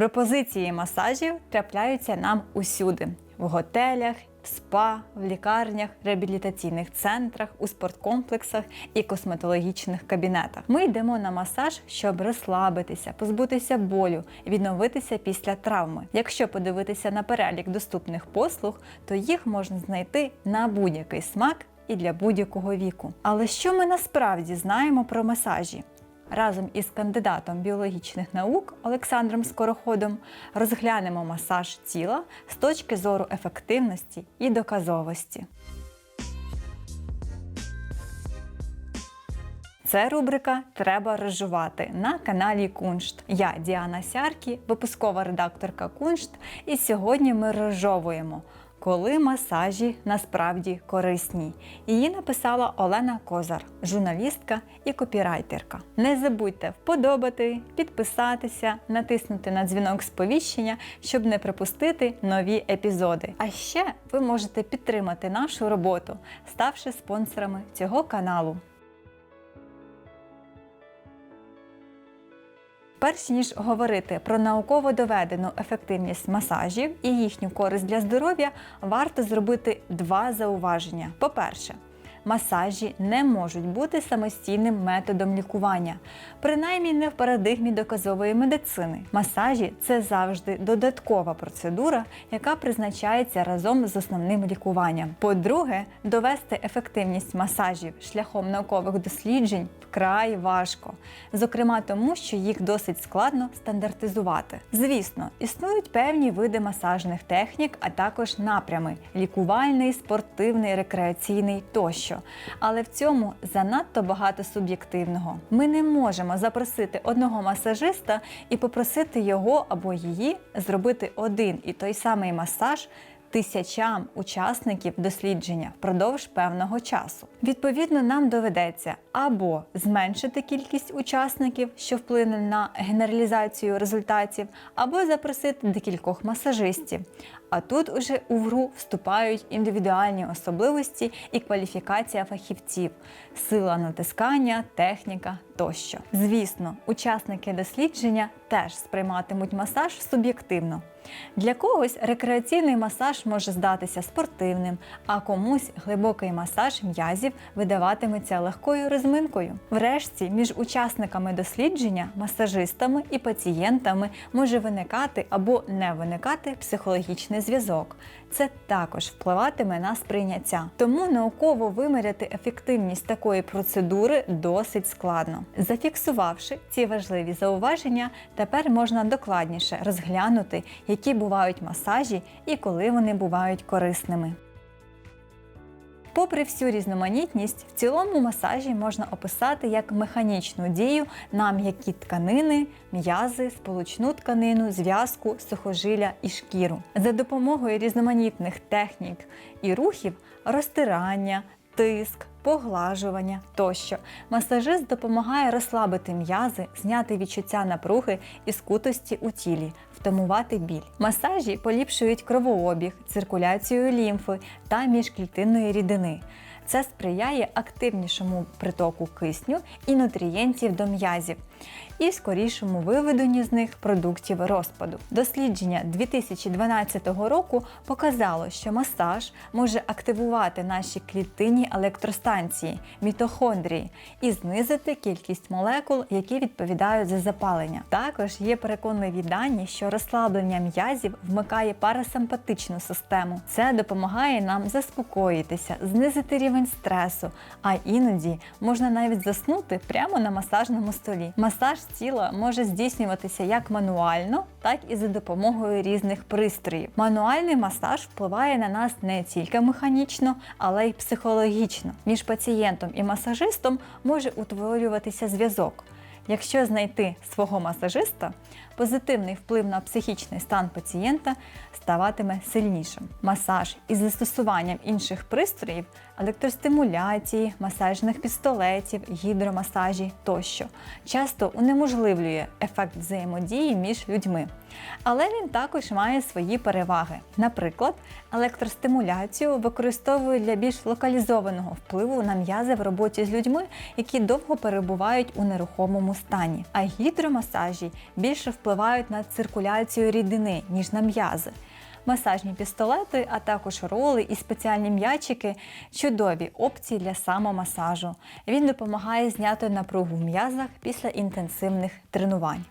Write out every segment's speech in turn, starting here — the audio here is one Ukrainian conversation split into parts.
Пропозиції масажів трапляються нам усюди: в готелях, в спа, в лікарнях, реабілітаційних центрах, у спорткомплексах і косметологічних кабінетах. Ми йдемо на масаж, щоб розслабитися, позбутися болю, відновитися після травми. Якщо подивитися на перелік доступних послуг, то їх можна знайти на будь-який смак і для будь-якого віку. Але що ми насправді знаємо про масажі? Разом із кандидатом біологічних наук Олександром Скороходом розглянемо масаж тіла з точки зору ефективності і доказовості. Це рубрика Треба розжувати на каналі Куншт. Я Діана Сяркі, випускова редакторка Куншт, і сьогодні ми розжовуємо. Коли масажі насправді корисні. Її написала Олена Козар, журналістка і копірайтерка. Не забудьте вподобати, підписатися, натиснути на дзвінок сповіщення, щоб не пропустити нові епізоди. А ще ви можете підтримати нашу роботу, ставши спонсорами цього каналу. Перш ніж говорити про науково доведену ефективність масажів і їхню користь для здоров'я, варто зробити два зауваження. По-перше, масажі не можуть бути самостійним методом лікування, принаймні не в парадигмі доказової медицини. Масажі це завжди додаткова процедура, яка призначається разом з основним лікуванням. По-друге, довести ефективність масажів шляхом наукових досліджень вкрай важко, зокрема тому, що їх досить складно стандартизувати. Звісно, існують певні види масажних технік, а також напрями лікувальний, спортивний, рекреаційний тощо. Але в цьому занадто багато суб'єктивного. Ми не можемо запросити одного масажиста і попросити його або її зробити один і той самий масаж тисячам учасників дослідження впродовж певного часу. Відповідно, нам доведеться або зменшити кількість учасників, що вплине на генералізацію результатів, або запросити декількох масажистів. А тут уже у гру вступають індивідуальні особливості і кваліфікація фахівців, сила натискання, техніка тощо. Звісно, учасники дослідження теж сприйматимуть масаж суб'єктивно. Для когось рекреаційний масаж може здатися спортивним, а комусь глибокий масаж м'язів видаватиметься легкою розминкою. Врешті, між учасниками дослідження, масажистами і пацієнтами може виникати або не виникати психологічний зв'язок. Це також впливатиме на сприйняття. Тому науково виміряти ефективність такої процедури досить складно. Зафіксувавши ці важливі зауваження, тепер можна докладніше розглянути, які бувають масажі і коли вони бувають корисними. Попри всю різноманітність, в цілому масажі можна описати як механічну дію на м'які тканини, м'язи, сполучну тканину, зв'язку, сухожилля і шкіру. За допомогою різноманітних технік і рухів розтирання, тиск, поглажування тощо. Масажист допомагає розслабити м'язи, зняти відчуття напруги і скутості у тілі, втамувати біль. Масажі поліпшують кровообіг, циркуляцію лімфи та міжклітинної рідини. Це сприяє активнішому притоку кисню і нутрієнтів до м'язів і скорішому виведенню з них продуктів розпаду. Дослідження 2012 року показало, що масаж може активувати наші клітинні електростанції, мітохондрії і знизити кількість молекул, які відповідають за запалення. Також є переконливі дані, що розслаблення м'язів вмикає парасимпатичну систему. Це допомагає нам заспокоїтися, знизити рівень стресу, а іноді можна навіть заснути прямо на масажному столі. Масаж тіла може здійснюватися як мануально, так і за допомогою різних пристроїв. Мануальний масаж впливає на нас не тільки механічно, але й психологічно. Між пацієнтом і масажистом може утворюватися зв'язок. Якщо знайти свого масажиста, позитивний вплив на психічний стан пацієнта ставатиме сильнішим. Масаж із застосуванням інших пристроїв, електростимуляції, масажних пістолетів, гідромасажі тощо часто унеможливлює ефект взаємодії між людьми. Але він також має свої переваги. Наприклад, електростимуляцію використовують для більш локалізованого впливу на м'язи в роботі з людьми, які довго перебувають у нерухомому стані. А гідромасажі більше впливають на циркуляцію рідини, ніж на м'язи. Масажні пістолети, а також роли і спеціальні м'ячики чудові опції для самомасажу. Він допомагає зняти напругу в м'язах після інтенсивних тренувань.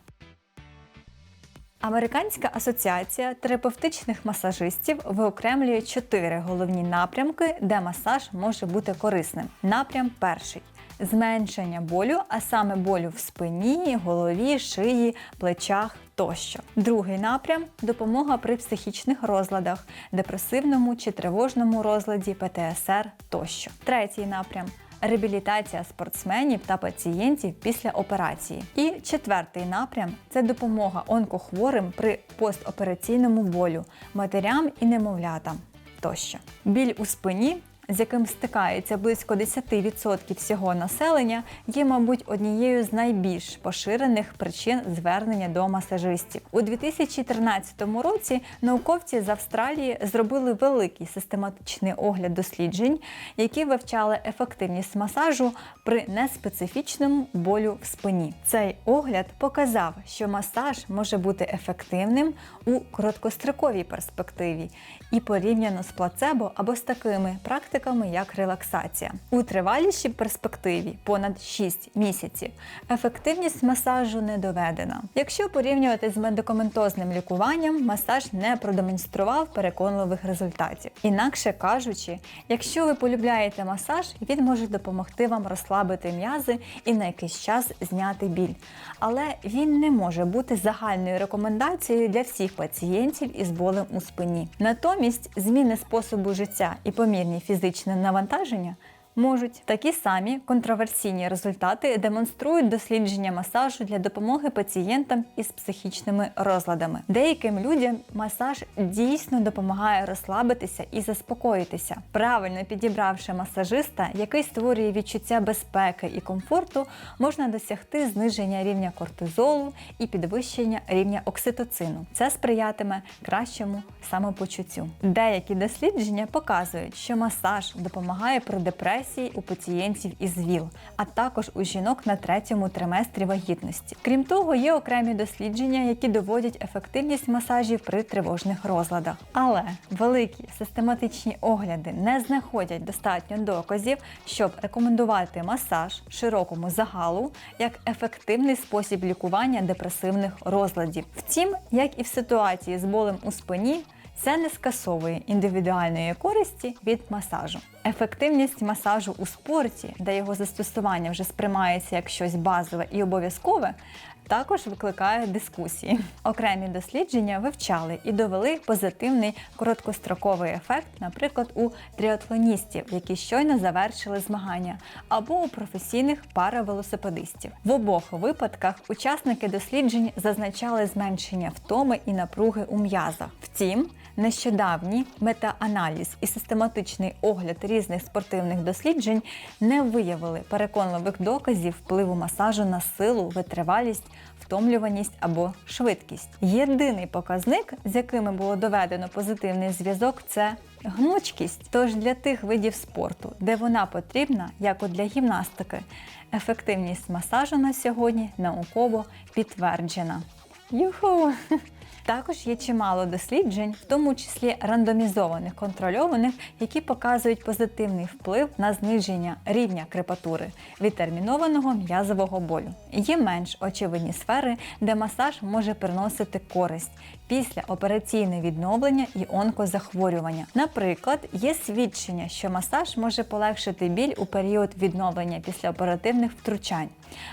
Американська асоціація терапевтичних масажистів виокремлює чотири головні напрямки, де масаж може бути корисним. Напрям перший зменшення болю, а саме болю в спині, голові, шиї, плечах тощо. Другий напрям допомога при психічних розладах, депресивному чи тривожному розладі, ПТСР тощо. Третій напрям реабілітація спортсменів та пацієнтів після операції. І четвертий напрям це допомога онкохворим при постопераційному болю, матерям і немовлятам тощо. Біль у спині. З яким стикається близько 10% всього населення, є, мабуть, однією з найбільш поширених причин звернення до масажистів. У 2013 році науковці з Австралії зробили великий систематичний огляд досліджень, які вивчали ефективність масажу при неспецифічному болю в спині. Цей огляд показав, що масаж може бути ефективним у короткостроковій перспективі і порівняно з плацебо або з такими практиками, як релаксація. У тривалішій перспективі понад 6 місяців ефективність масажу не доведена. Якщо порівнювати з медикаментозним лікуванням, масаж не продемонстрував переконливих результатів. Інакше кажучи, якщо ви полюбляєте масаж, він може допомогти вам розслабити м'язи і на якийсь час зняти біль. Але він не може бути загальною рекомендацією для всіх пацієнтів із болем у спині. Натомість зміни способу життя і помірні фізичне навантаження можуть такі самі контроверсійні результати демонструють дослідження масажу для допомоги пацієнтам із психічними розладами. Деяким людям масаж дійсно допомагає розслабитися і заспокоїтися, правильно підібравши масажиста, який створює відчуття безпеки і комфорту, можна досягти зниження рівня кортизолу і підвищення рівня окситоцину. Це сприятиме кращому самопочуттю. Деякі дослідження показують, що масаж допомагає при депресії у пацієнтів із ВІЛ, а також у жінок на третьому триместрі вагітності. Крім того, є окремі дослідження, які доводять ефективність масажів при тривожних розладах. Але великі систематичні огляди не знаходять достатньо доказів, щоб рекомендувати масаж широкому загалу як ефективний спосіб лікування депресивних розладів. Втім, як і в ситуації з болем у спині. Це не скасовує індивідуальної користі від масажу. Ефективність масажу у спорті, де його застосування вже сприймається як щось базове і обов'язкове, також викликає дискусії. Окремі дослідження вивчали і довели позитивний короткостроковий ефект, наприклад, у тріатлоністів, які щойно завершили змагання, або у професійних паравелосипедистів. В обох випадках учасники досліджень зазначали зменшення втоми і напруги у м'язах. Втім, Нещодавній метааналіз і систематичний огляд різних спортивних досліджень не виявили переконливих доказів впливу масажу на силу, витривалість, втомлюваність або швидкість. Єдиний показник, з якими було доведено позитивний зв'язок, це гнучкість. Тож для тих видів спорту, де вона потрібна, як от для гімнастики, ефективність масажу на сьогодні науково підтверджена. Юху! Також є чимало досліджень, в тому числі рандомізованих контрольованих, які показують позитивний вплив на зниження рівня крепатури відтермінованого м'язового болю. Є менш очевидні сфери, де масаж може приносити користь після операційне відновлення і онкозахворювання. Наприклад, є свідчення, що масаж може полегшити біль у період відновлення після оперативних втручань,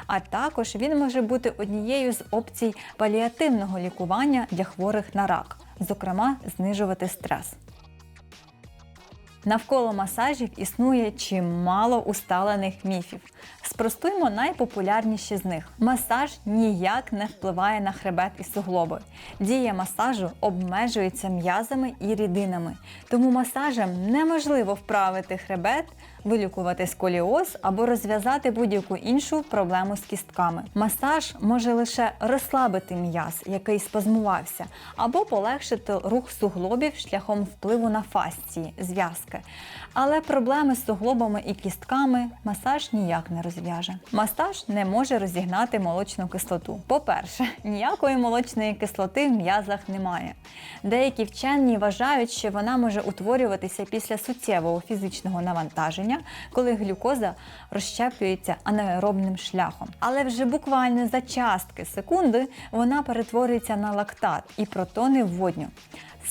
а також він може бути однією з опцій паліативного лікування для хворих на рак, зокрема, знижувати стрес. Навколо масажів існує чимало усталених міфів. Спростуємо найпопулярніші з них. Масаж ніяк не впливає на хребет і суглоби. Дія масажу обмежується м'язами і рідинами, тому масажем неможливо вправити хребет, вилікувати сколіоз або розв'язати будь-яку іншу проблему з кістками. Масаж може лише розслабити м'яз, який спазмувався, або полегшити рух суглобів шляхом впливу на фасції, зв'язки. Але проблеми з суглобами і кістками масаж ніяк не розв'яже. Масаж не може розігнати молочну кислоту. По-перше, ніякої молочної кислоти в м'язах немає. Деякі вчені вважають, що вона може утворюватися після суттєвого фізичного навантаження, коли глюкоза розщеплюється анаеробним шляхом. Але вже буквально за частки секунди вона перетворюється на лактат і протони в водню.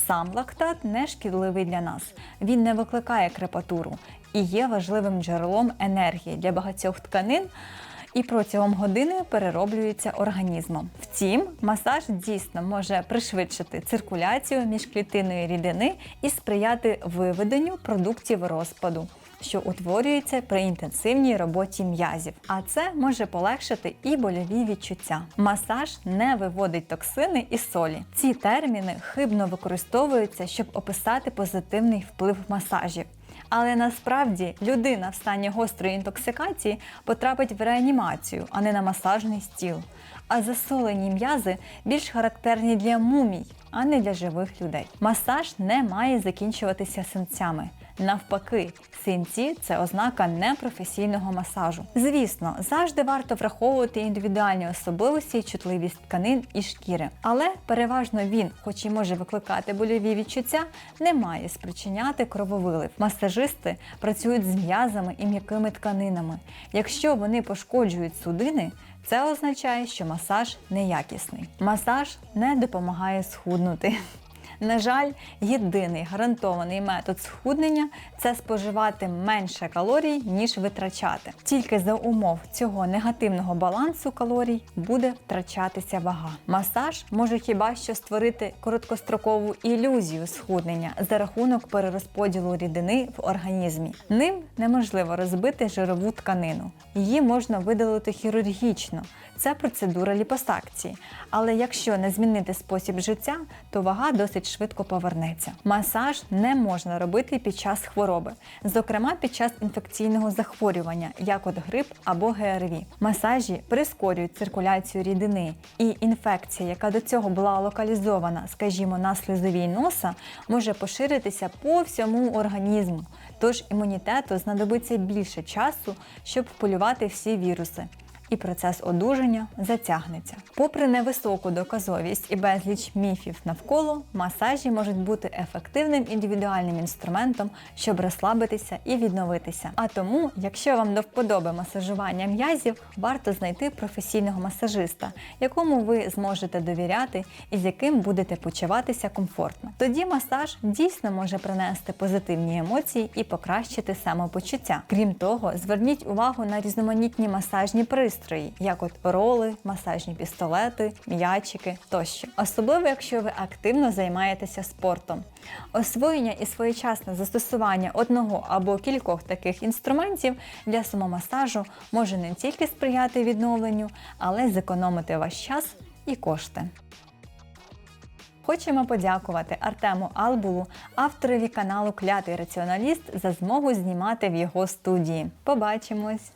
Сам лактат не шкідливий для нас. Він не викликає крепатуру і є важливим джерелом енергії для багатьох тканин. І протягом години перероблюється організмом. Втім, масаж дійсно може пришвидшити циркуляцію міжклітинної рідини і сприяти виведенню продуктів розпаду, що утворюється при інтенсивній роботі м'язів. А це може полегшити і больові відчуття. Масаж не виводить токсини і солі. Ці терміни хибно використовуються, щоб описати позитивний вплив масажів. Але насправді людина в стані гострої інтоксикації потрапить в реанімацію, а не на масажний стіл. А засолені м'язи більш характерні для мумій, а не для живих людей. Масаж не має закінчуватися синцями. Навпаки, синці це ознака непрофесійного масажу. Звісно, завжди варто враховувати індивідуальні особливості і чутливість тканин і шкіри. Але переважно він, хоч і може викликати больові відчуття, не має спричиняти крововилив. Масажисти працюють з м'язами і м'якими тканинами. Якщо вони пошкоджують судини, це означає, що масаж неякісний. Масаж не допомагає схуднути. На жаль, єдиний гарантований метод схуднення це споживати менше калорій, ніж витрачати. Тільки за умов цього негативного балансу калорій буде втрачатися вага. Масаж може хіба що створити короткострокову ілюзію схуднення за рахунок перерозподілу рідини в організмі. Ним неможливо розбити жирову тканину. Її можна видалити хірургічно. Це процедура ліпосакції. Але якщо не змінити спосіб життя, то вага досить швидко повернеться. Масаж не можна робити під час хвороби, зокрема під час інфекційного захворювання, як от грип або ГРВІ. Масажі прискорюють циркуляцію рідини, і інфекція, яка до цього була локалізована, скажімо, на слизовій носа, може поширитися по всьому організму. Тож імунітету знадобиться більше часу, щоб вполювати всі віруси і процес одужання затягнеться. Попри невисоку доказовість і безліч міфів навколо, масажі можуть бути ефективним індивідуальним інструментом, щоб розслабитися і відновитися. А тому, якщо вам до вподоби масажування м'язів, варто знайти професійного масажиста, якому ви зможете довіряти і з яким будете почуватися комфортно. Тоді масаж дійсно може принести позитивні емоції і покращити самопочуття. Крім того, зверніть увагу на різноманітні масажні пристрої пристрої, як от роли, масажні пістолети, м'ячики тощо. Особливо, якщо ви активно займаєтеся спортом. Освоєння і своєчасне застосування одного або кількох таких інструментів для самомасажу може не тільки сприяти відновленню, але й зекономити ваш час і кошти. Хочемо подякувати Артему Албулу, авторові каналу Клятий раціоналіст, за змогу знімати в його студії. Побачимось!